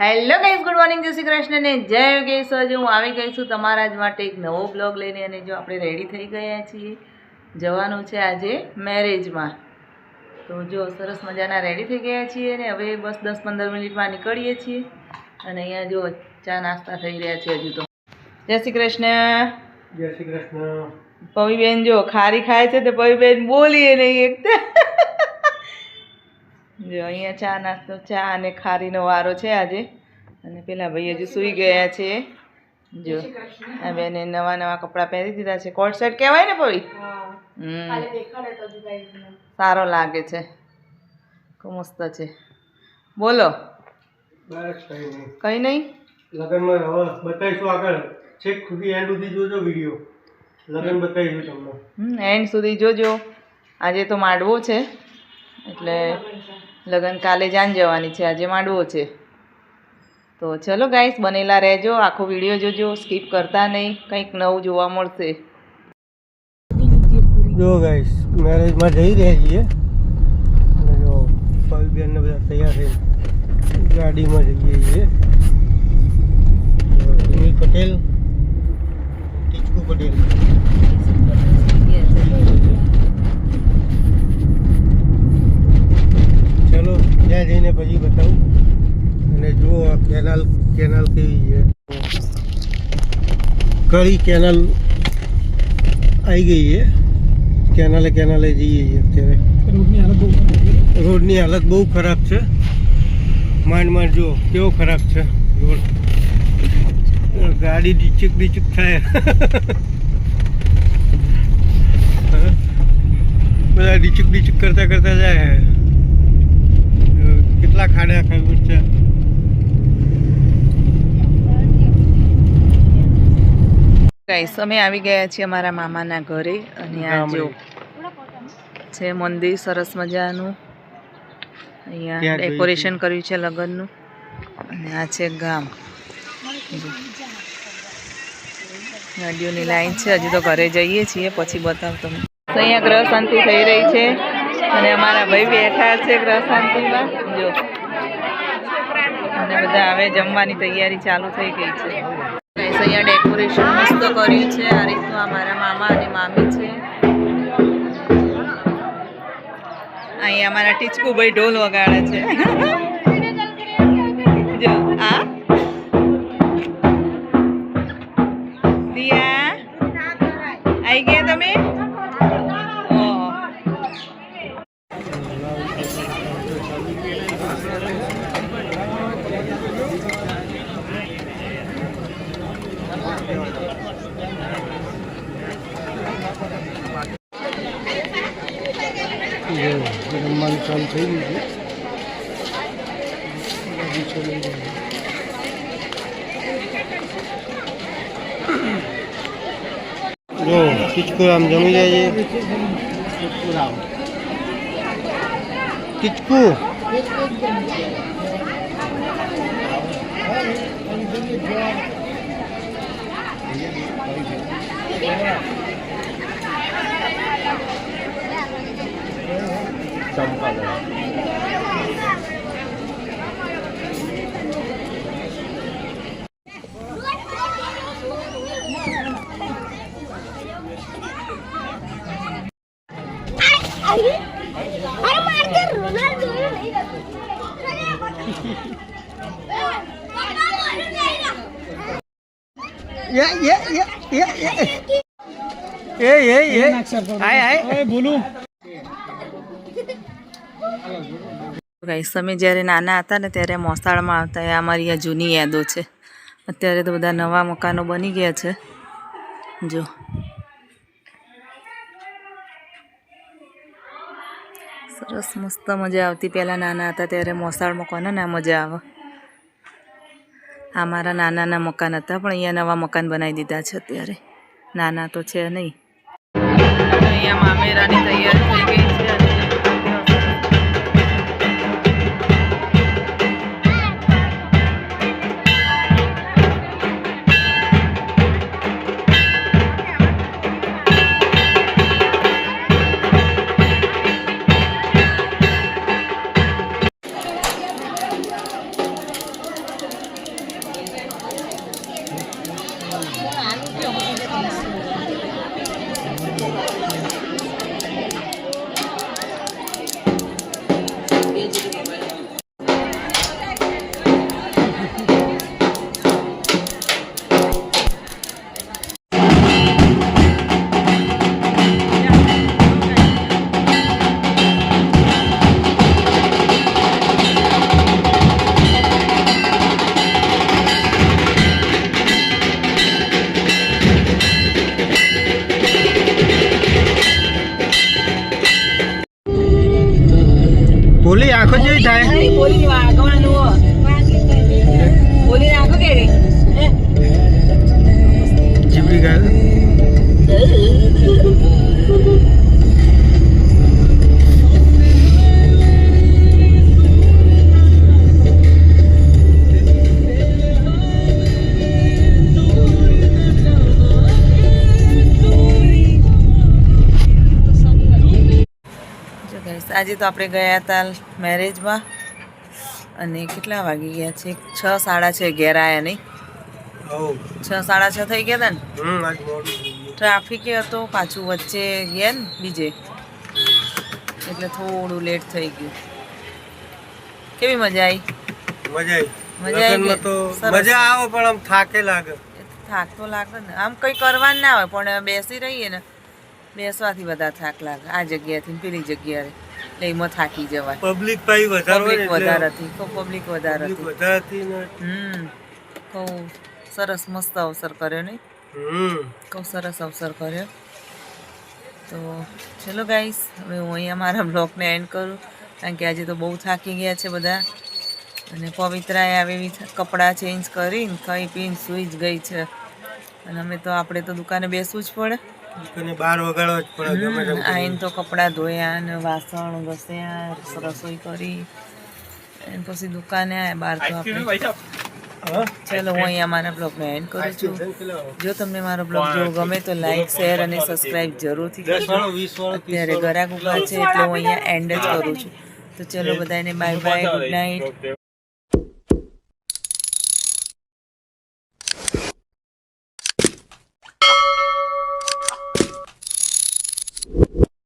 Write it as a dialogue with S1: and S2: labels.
S1: Hello guys good morning જય શ્રી કૃષ્ણ ને જય યોગેશ. આજે હું આવી ગઈ છું તમારા જ માટે એક નવો બ્લોગ લઈને અને જો આપણે રેડી થઈ ગયા છીએ જવાનું છે આજે મેરેજમાં તો જો સરસ મજાના રેડી થઈ ગયા છીએ અને હવે બસ દસ પંદર મિનિટમાં નીકળીએ છીએ અને અહીંયા જો ચા નાસ્તા થઈ રહ્યા છે હજુ તો. જય શ્રી કૃષ્ણ.
S2: જય શ્રી કૃષ્ણ.
S1: પવીબેન જો ખારી ખાય છે તો પવીબેન બોલીએ નહીં એક તો. જો અહીંયા ચા નાસ્તો ચા અને ખારીનો વારો છે આજે. અને પેલા ભાઈ હજુ સૂઈ ગયા છે. જો આ બેને નવા નવા કપડાં પહેરી દીધા છે. કોટ સેટ કહેવાય ને ભાઈ? હમ. સારો લાગે છે. મસ્ત છે. બોલો.
S2: કઈ નહીં.
S1: કઈ નહીં?
S2: લગ્નમાં હવે બતાવીશું આગળ. છેક સુધી એન્ડ સુધી જોજો વીડિયો લગ્ન બતાવીશું તમને.
S1: હમ એન્ડ સુધી જોજો. આજે તો માંડવો છે. એટલે લગ્ન કાલે જાન જવાની છે, આજે માંડવો છે. તો ચલો ગાઈસ, બનેલા રહેજો, આખો વીડિયો જોજો, સ્કીપ કરતા નહીં, કંઈક નવું જોવા મળશે.
S2: જો ગાઈસ, મેરેજમાં જઈ રહ્યા છીએ. અને જો ભાઈ ને બધા તૈયાર થઈ ગાડીમાં જઈએ છીએ. પટેલ, ટીચકુ પટેલ ચલો ત્યાં જઈને પછી બતાવું. અને જુઓ આ કેનાલ કેનાલ કેવી છે કળી કેનાલ આવી ગઈ છે. કેનાલે કેનાલે જઈએ છીએ અત્યારે. રોડની હાલત બહુ ખરાબ છે. માંડ માંડ જુઓ કેવો ખરાબ છે રોડ. ગાડી ડીચક ડીચક થાય? બધા ડીચક ડીચક કરતા કરતા જાય. કેટલા ખાડા ખબર છે?
S1: ગાઈસ અમે આવી ગયા છીએ અમારા મામાના ઘરે અને આ જો છે મંદિર સરસ મજાનું. અહીંયા ડેકોરેશન કર્યું છે લગ્નનું. અને આ છે ગામ. ગાડીઓની લાઈન છે હજુ તો ઘરે જઈએ છીએ પછી બતાવ તમે અહીંયા ગ્રહ શાંતિ થઈ રહી છે. અને અમારા ભાઈ બેઠા છે ગ્રહ જો. અને બધા હવે જમવાની તૈયારી ચાલુ થઈ ગઈ છે. અહીંયા ડેકોરેશન મસ્ત કર્યું છે. આ રીતનું અમારા મામા અને મામી છે. અહીંયા અમારા ટીચકુભાઈ ઢોલ વગાડે છે. જો દિયા આવી ગયા તમે?
S2: જો જમવાનું ચાલુ થઈ ગયું છે. જો કિચકુ આમ જમી જાય છે. કિચકુ.
S3: अरे চমকা Yeah,
S2: yeah, yeah, yeah, yeah. Hey, hey, hey. Hi, hi. Hey, Bulu.
S1: Guys અમે જ્યારે નાના હતા ને ત્યારે મોસાળમાં આવતા, એ અમારી આ જૂની યાદો છે. અત્યારે તો બધા નવા મકાનો બની ગયા છે. જો. સરસ મસ્ત મજા આવતી. પહેલાં નાના હતા ત્યારે મોસાળમાં કોને ના મજા આવે? આ મારા નાનાના મકાન હતા, પણ અહીંયા નવા મકાન બનાવી દીધા છે અત્યારે. નાના તો છે નહીં. અહીંયા મામેરાની તૈયારી થઈ ગઈ આજે તો આપણે ગયા હતા મેરેજમાં અને કેટલા વાગી ગયા છે? છ સાડા છ ઘેર આવ્યા નહીં? છ સાડા છ થઈ ગયા હતા ને? ટ્રાફિક હતો પાછું વચ્ચે ગયા ને બીજે. એટલે થોડું લેટ થઈ ગયું. કેવી મજા આવી
S2: મજા
S1: આવી
S2: મજા આવે પણ આમ થાકે લાગે.
S1: થાક તો લાગે ને. આમ કંઈ કરવાનું ના હોય પણ બેસી રહીએ ને બેસવાથી બધા થાક લાગે. આ જગ્યાથી થી પેલી જગ્યાએ. એટલે એમાં થાકી જવાય.
S2: પબ્લિક પાઈ વધારે
S1: પબ્લિક વધારે હતી તો પબ્લિક વધારે હતી
S2: વધારે હતી ને
S1: હમ બહુ સરસ મસ્ત અવસર કર્યો નહીં?
S2: હમ.
S1: સરસ અવસર કર્યો. તો ચલો ગાઈસ હવે હું અહીંયા મારા બ્લોગને એન્ડ કરું કારણ કે આજે તો બહુ થાકી ગયા છે બધા. અને પવિત્રાએ આવી એવી કપડાં ચેન્જ કરીને ખાઈ પીને સૂઈ જ ગઈ છે. અને અમે તો આપણે તો દુકાને બેસવું જ પડે.
S2: અને બાર વગાડવા જ પડે ગમે તેમ
S1: આઈને તો કપડાં ધોયા અને વાસણ ઘસ્યા રસોઈ કરી. અને પછી દુકાને આવ્યા બહાર તો આપણે? ચલો હું અહીંયા મારા બ્લોગને એન્ડ કરું છું. જો તમને મારો બ્લોગ જો ગમે તો લાઈક શેર અને સબસ્ક્રાઇબ જરૂરથી કરજો. અત્યારે ગરાક ઊભા છે એટલે હું અહીંયા એન્ડ જ કરું છું. તો ચલો બધાને બાય બાય ગુડ નાઇટ